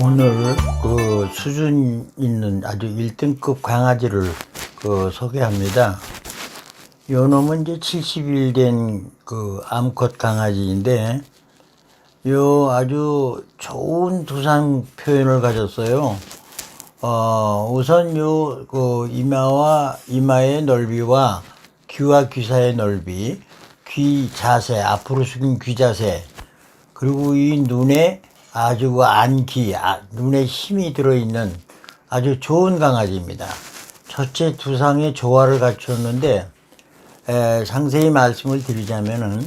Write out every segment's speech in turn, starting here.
오늘 그 수준 있는 아주 1등급 강아지를 그 소개합니다. 요 놈은 이제 70일 된 그 암컷 강아지인데 요 아주 좋은 두상 표현을 가졌어요. 어, 우선 요, 그, 이마와, 이마의 넓이와 귀와 귀 사이의 넓이, 귀 자세, 앞으로 숙인 귀 자세, 그리고 이 눈에 아주 그 안기, 아, 눈에 힘이 들어있는 아주 좋은 강아지입니다. 첫째 두상의 조화를 갖췄는데, 에, 상세히 말씀을 드리자면은,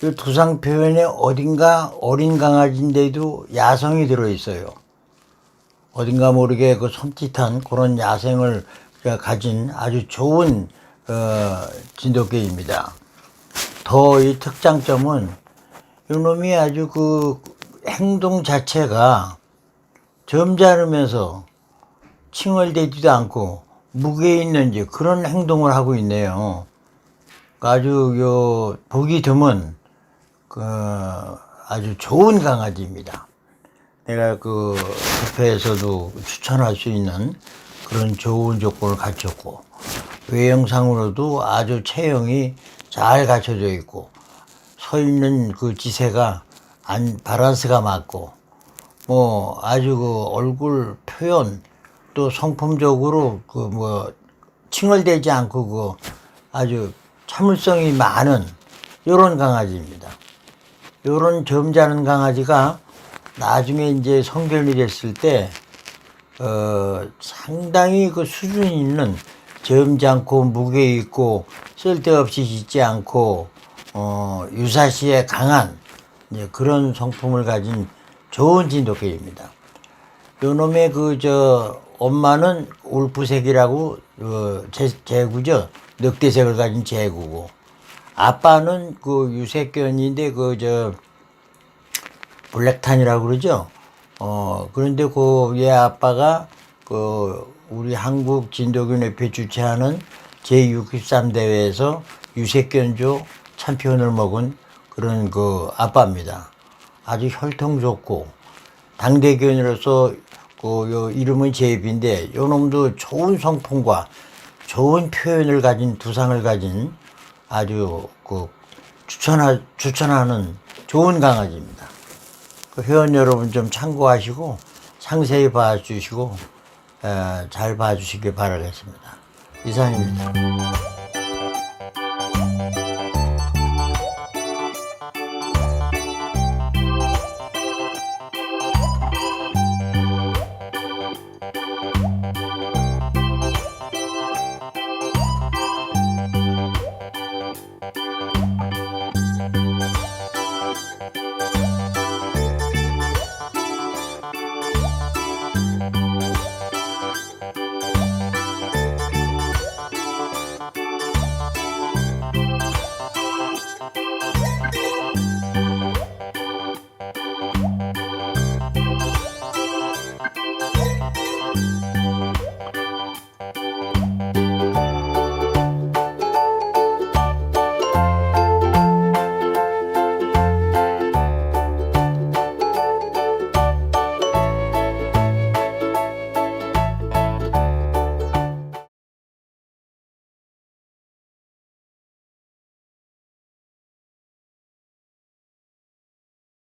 이 두상 표현에 어딘가 어린 강아지인데도 야성이 들어있어요. 어딘가 모르게 그 섬찟한 그런 야생을 가진 아주 좋은 어, 진돗개입니다. 더 이 특장점은 이놈이 아주 그 행동 자체가 점잖으면서 칭얼대지도 않고 무게 있는 이제 그런 행동을 하고 있네요. 아주 요 보기 드문 그 아주 좋은 강아지입니다. 내가 그 협회에서도 추천할 수 있는 그런 좋은 조건을 갖췄고 외형상으로도 아주 체형이 잘 갖춰져 있고 서 있는 그 지세가 안 밸런스가 맞고 뭐 아주 그 얼굴 표현 또 성품적으로 그 뭐 칭얼대지 않고 그 아주 참을성이 많은 이런 강아지입니다. 요런 점잖은 강아지가 나중에 이제 성견이 됐을 때, 어, 상당히 그 수준 있는 점잖고 무게 있고 쓸데없이 짖지 않고, 어, 유사시에 강한 이제 그런 성품을 가진 좋은 진돗개입니다. 요 놈의 그, 저, 엄마는 울프색이라고, 어, 제, 제구죠. 늑대색을 가진 제구고. 아빠는 그 유색견인데, 그, 저, 블랙탄이라고 그러죠. 어, 그런데 그 얘 아빠가 그 우리 한국 진도균협회 주최하는 제63 대회에서 유색견조 챔피언을 먹은 그런 그 아빠입니다. 아주 혈통 좋고 당대견으로서 그요 이름은 제입인데 요 놈도 좋은 성품과 좋은 표현을 가진 두상을 가진 아주 그 추천하, 추천하는 좋은 강아지입니다. 그 회원 여러분 좀 참고하시고 상세히 봐주시고 에, 잘 봐주시길 바라겠습니다. 이상입니다.